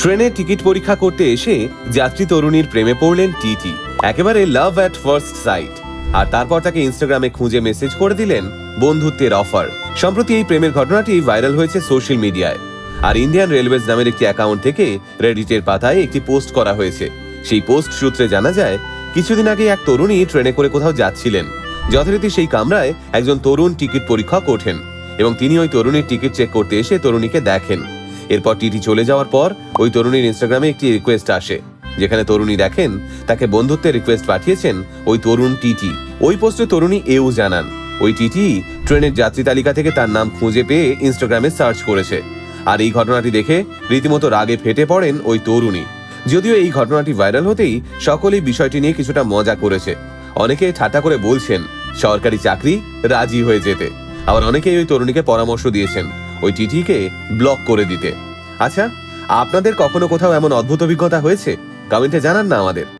ট্রেনে টিকিট পরীক্ষা করতে এসে যাত্রী তরুণীর প্রেমে পড়লেন টিটি, একেবারে লাভ অ্যাট ফার্স্ট সাইট আর তারপর তাকে ইনস্টাগ্রামে খুঁজে মেসেজ করে দিলেন বন্ধুত্বের অফার সম্প্রতি এই প্রেমের ঘটনাটি ভাইরাল হয়েছে সোশ্যাল মিডিয়ায় আর ইন্ডিয়ান রেলওয়েজ নামের একটি অ্যাকাউন্ট থেকে রেডিটের পাতায় একটি পোস্ট করা হয়েছে। সেই পোস্ট সূত্রে জানা যায়, কিছুদিন আগে এক তরুণী ট্রেনে করে কোথাও যাচ্ছিলেন। যথারীতি সেই কামরায় একজন তরুণ টিকিট পরীক্ষক ওঠেন এবং তিনি ওই তরুণীর টিকিট চেক করতে এসে তরুণীকে দেখেন। এরপর টিটি চলে যাওয়ার পর ওই তরুণীর ইনস্টাগ্রামে একটি রিকোয়েস্ট আসে, যেখানে তরুণী দেখেন, তাকে বন্ধুত্বের রিকোয়েস্ট পাঠিয়েছেন ওই তরুণ টিটি। ওই পোস্টে তরুণী এও জানান, ওই টিটি ট্রেনের যাত্রী তালিকা থেকে তার নাম খুঁজে পেয়ে ইনস্টাগ্রামে সার্চ করেছে। আর এই ঘটনাটি দেখে রীতিমতো রাগে ফেটে পড়েন ওই তরুণী। যদিও এই ঘটনাটি ভাইরাল হতেই সকলেই বিষয়টি নিয়ে কিছুটা মজা করেছে। অনেকে ঠাট্টা করে বলছেন, সরকারি চাকরি, রাজি হয়ে যেতে। আবার অনেকেই ওই তরুণীকে পরামর্শ দিয়েছেন। ওই চিঠিকে ব্লক করে দিতে। আচ্ছা আপনাদের কখনো কোথাও এমন অদ্ভুত অভিজ্ঞতা হয়েছে? কমেন্টে জানান না আমাদের।